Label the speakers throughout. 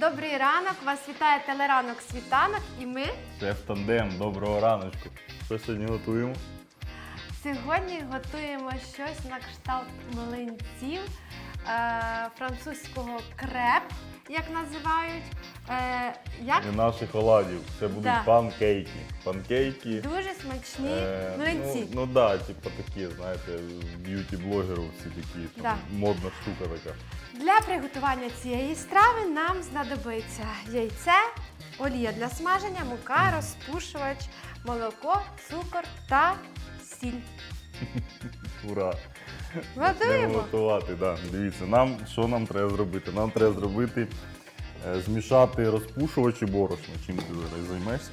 Speaker 1: Добрий ранок! Вас вітає телеранок світанок і ми
Speaker 2: Шеф тандем, доброго раночку. Що сьогодні готуємо?
Speaker 1: сьогодні готуємо щось на кшталт млинців е, французького креп, як називають. Е, як
Speaker 2: І наших оладів. Це будуть
Speaker 1: Да.
Speaker 2: панкейки. Панкейки.
Speaker 1: дуже смачні
Speaker 2: е,
Speaker 1: млинці.
Speaker 2: Ну, ну да, типу такі, знаєте, б'юті-блогерів всі такі. Там,
Speaker 1: Да.
Speaker 2: Модна штука така.
Speaker 1: Для приготування цієї страви нам знадобиться яйце, олія для смаження, мука, розпушувач, молоко, цукор та сіль.
Speaker 2: Ура! Почнемо
Speaker 1: Готуємо.
Speaker 2: готувати, да. Дивіться, нам що нам треба зробити? Нам треба зробити, змішати розпушувачі борошна, Чим ти зараз займешся?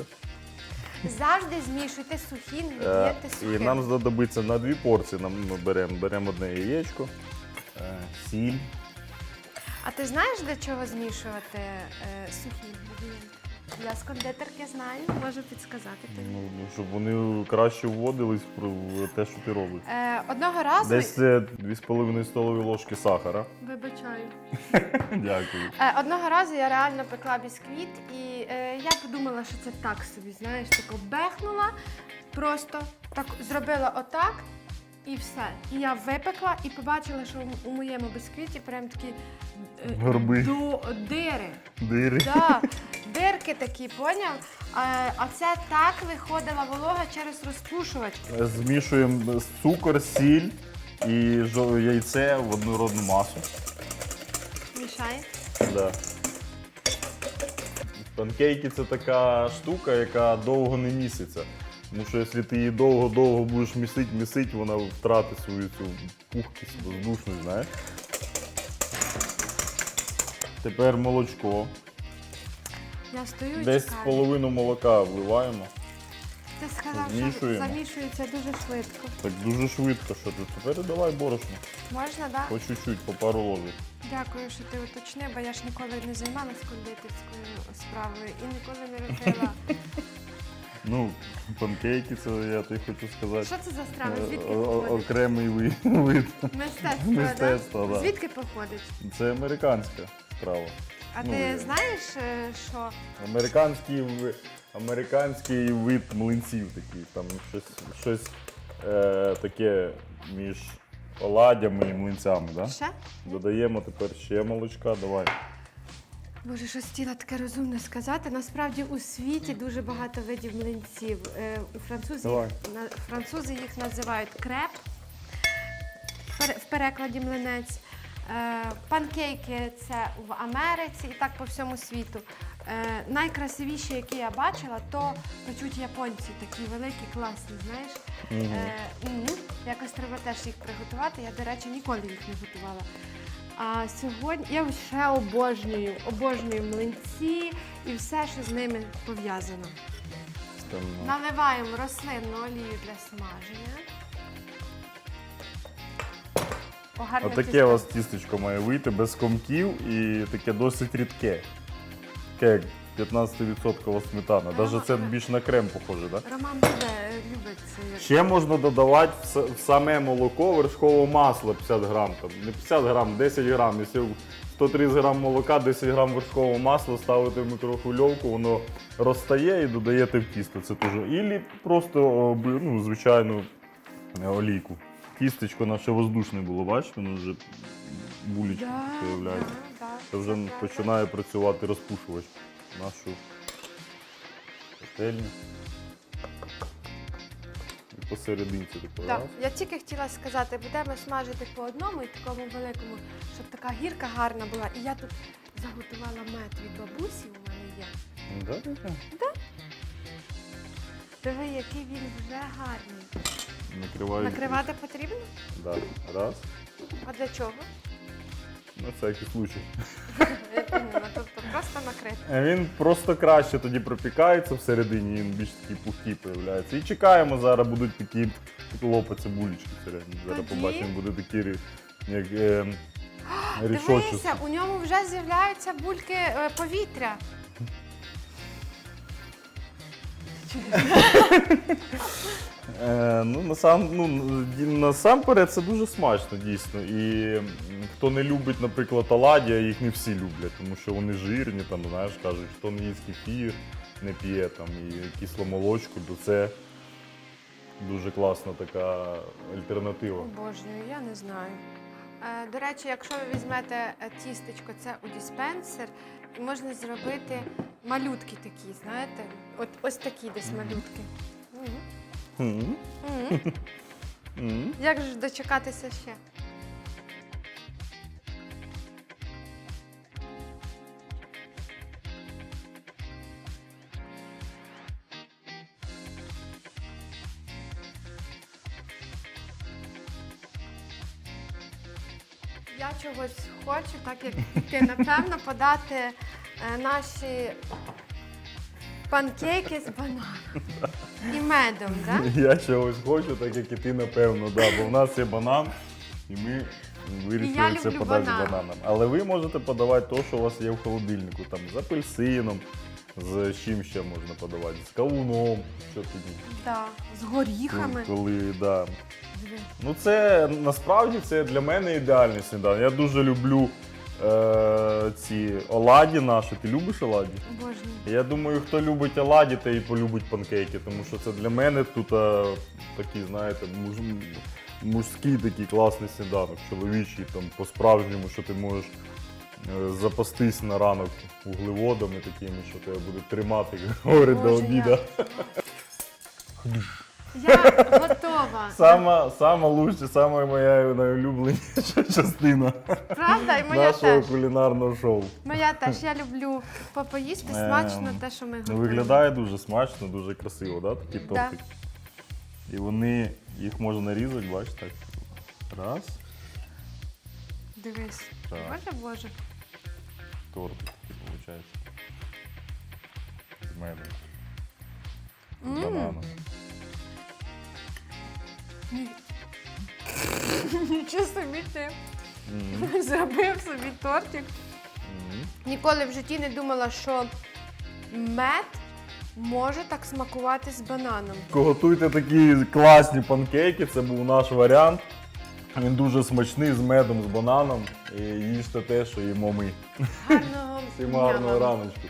Speaker 1: Завжди змішуйте сухі, не
Speaker 2: Е,
Speaker 1: даєте
Speaker 2: І
Speaker 1: сухим.
Speaker 2: нам знадобиться на дві порції. Нам ми беремо беремо одне яєчко, е, сіль.
Speaker 1: А ти знаєш, для чого змішувати е, сухі інгредієнти? Я з кондитерки знаю, можу підсказати тобі.
Speaker 2: Ну, ну, щоб вони краще вводились в те, що ти робиш.
Speaker 1: Е, одного разу
Speaker 2: Десь е, 2,5 столові ложки сахара.
Speaker 1: вибачаю.
Speaker 2: Дякую.
Speaker 1: Е, одного разу я реально пекла бісквіт, і е, я подумала, що це так собі, знаєш, тако бехнула, просто так зробила отак. І все. І я випекла і побачила, що у моєму бісквіті прям такі е,
Speaker 2: Горби.
Speaker 1: до, дири.
Speaker 2: Дири.
Speaker 1: Да, дирки такі, поняв? А, а це так виходила волога через розпушувач.
Speaker 2: Змішуємо цукор, сіль і жо- яйце в однородну масу.
Speaker 1: Мішай.
Speaker 2: Да. Панкейки це така штука, яка довго не міситься. Тому що якщо ти її довго-довго будеш місити, місити, вона втратить свою цю пухкість, воздушність, знаєш. Тепер молочко.
Speaker 1: Я стою і
Speaker 2: Десь
Speaker 1: чекаю.
Speaker 2: половину молока вливаємо.
Speaker 1: Ти сказав, що
Speaker 2: змішуємо.
Speaker 1: замішується дуже швидко.
Speaker 2: Так дуже швидко, що ти. Тепер давай борошно.
Speaker 1: Можна, так?
Speaker 2: По чуть-чуть, по пару ложок.
Speaker 1: Дякую, що ти уточнив, бо я ж ніколи не займалась кондитерською справою і ніколи не робила.
Speaker 2: Ну, панкейки, це я тобі хочу сказати.
Speaker 1: Що це за страва? Звідки
Speaker 2: О- о-
Speaker 1: походить?
Speaker 2: Окремий ви- вид.
Speaker 1: Мистецтво,
Speaker 2: Мистецтво,
Speaker 1: да?
Speaker 2: да.
Speaker 1: Звідки походить?
Speaker 2: Це американська страва.
Speaker 1: А
Speaker 2: Ну,
Speaker 1: ти
Speaker 2: я-
Speaker 1: знаєш, е, що
Speaker 2: Американський, американський вид млинців такий. Там щось, щось е, таке між оладями і млинцями. Да?
Speaker 1: ще?
Speaker 2: Додаємо тепер ще молочка. Давай.
Speaker 1: Боже, щось хотіла таке розумне сказати. Насправді у світі дуже багато видів млинців. Е, У французи,
Speaker 2: Давай.
Speaker 1: їх, на- французи їх називають креп, в пере- в перекладі млинець. Е, Панкейки це в Америці і так по всьому світу. Е, Найкрасивіші, які я бачила, то печуть японці, такі великі, класні, знаєш. Е, мгм. Якось треба теж їх приготувати. Я, до речі, ніколи їх не готувала. А сьогодні я ще обожнюю, обожнюю млинці і все, що з ними пов'язано. Наливаємо рослинну олію для смаження. Гарне
Speaker 2: Отаке у вас тістечко має вийти без комків і таке досить рідке. Таке як 15% сметана. Навіть це більш на крем похоже, так?
Speaker 1: Роман буде любить це.
Speaker 2: Ще можна додавати в с- в саме молоко вершкове масло 50 грам. Там, не 50 грам, 10 грам. Якщо 130 грам молока, 10 грам вершкового масла ставити в мікрохвильовку, воно розтає і додаєте в тісто. Це теж. Ілі просто ну, звичайну е, олійку. Тістечко наше воздушне було, бачите, воно вже булічко з'являється.
Speaker 1: да, да,
Speaker 2: Це вже починає працювати розпушувач нашу пательню. І посерединці тако
Speaker 1: Так,
Speaker 2: раз.
Speaker 1: я тільки хотіла сказати, будемо смажити по одному і такому великому, щоб така гірка гарна була. І я тут заготувала мед від бабусі, у мене є.
Speaker 2: Да, да, да.
Speaker 1: Диви, який він вже гарний.
Speaker 2: Накриваю.
Speaker 1: Накривати потрібно?
Speaker 2: Да. Раз.
Speaker 1: А для чого?
Speaker 2: На всякий случай.
Speaker 1: Я поняла, тобто просто накрити.
Speaker 2: А Він просто краще тоді пропікається всередині, він більш такий пухкий появляється. І чекаємо, зараз будуть такі лопаться булічки всередині. Зараз
Speaker 1: Тоді?
Speaker 2: побачимо, буде такі як е.
Speaker 1: Дивися, у ньому вже з'являються бульки е, повітря.
Speaker 2: Е, ну, насам, ну, насамперед це дуже смачно, дійсно. І хто не любить, наприклад, оладья, їх не всі люблять, тому що вони жирні, там, знаєш, кажуть, хто не їсть кефір, не п'є там, і кисломолочку, то це дуже класна така альтернатива.
Speaker 1: Обожнюю, я не знаю. Е, До речі, якщо ви візьмете е, тістечко, це у диспенсер, можна зробити малютки такі, знаєте? От ось такі десь малютки.
Speaker 2: М, м.
Speaker 1: Як же ж дочекатися ще? Я чогось хочу, так як ти, напевно, подати е, наші панкейки з бананом і медом, так?
Speaker 2: Я чогось хочу, так як і ти, напевно, да, бо в нас є банан, і ми
Speaker 1: І
Speaker 2: вирішили це
Speaker 1: люблю
Speaker 2: подати
Speaker 1: банан.
Speaker 2: з бананом. Але ви можете подавати те, що у вас є в холодильнику, там з апельсином, з чим ще можна подавати, з кавуном, що тоді.
Speaker 1: Да, з горіхами.
Speaker 2: Коли, да. Ну це насправді це для мене ідеальний сніданок. Я дуже люблю е, ці оладі наші. Ти любиш оладі?
Speaker 1: Обожнюю.
Speaker 2: Я думаю, хто любить оладі, той і полюбить панкейки, тому що це для мене тут е, такий, знаєте, муж, мужський такий класний сніданок, чоловічий, там по-справжньому, що ти можеш е, запастись на ранок вуглеводами такими, що тебе буде тримати, як говорить до
Speaker 1: Боже,
Speaker 2: обіда.
Speaker 1: Я готова.
Speaker 2: Сама, сама лучша, сама моя найулюбленіша частина
Speaker 1: Правда? І моя
Speaker 2: нашого
Speaker 1: теж.
Speaker 2: кулінарного шоу.
Speaker 1: Моя теж. Я люблю попоїсти
Speaker 2: Ем,
Speaker 1: смачно те, що ми
Speaker 2: Ну,
Speaker 1: готуємо.
Speaker 2: виглядає дуже смачно, дуже красиво, да? такі
Speaker 1: Да.
Speaker 2: тортики. І вони, їх можна нарізати, бачиш, так. Раз,
Speaker 1: Дивись.
Speaker 2: Так.
Speaker 1: Боже, боже.
Speaker 2: тортик виходить. З медом, з
Speaker 1: М.
Speaker 2: бананом.
Speaker 1: Нічого собі ти зробив собі тортик. Ніколи в житті не думала, що мед може так смакувати з бананом.
Speaker 2: Готуйте такі класні панкейки, це був наш варіант. Він дуже смачний з медом, з бананом. І їжте те, що їмо ми.
Speaker 1: Гарного
Speaker 2: Всім
Speaker 1: дня
Speaker 2: гарного
Speaker 1: вам.
Speaker 2: раночку.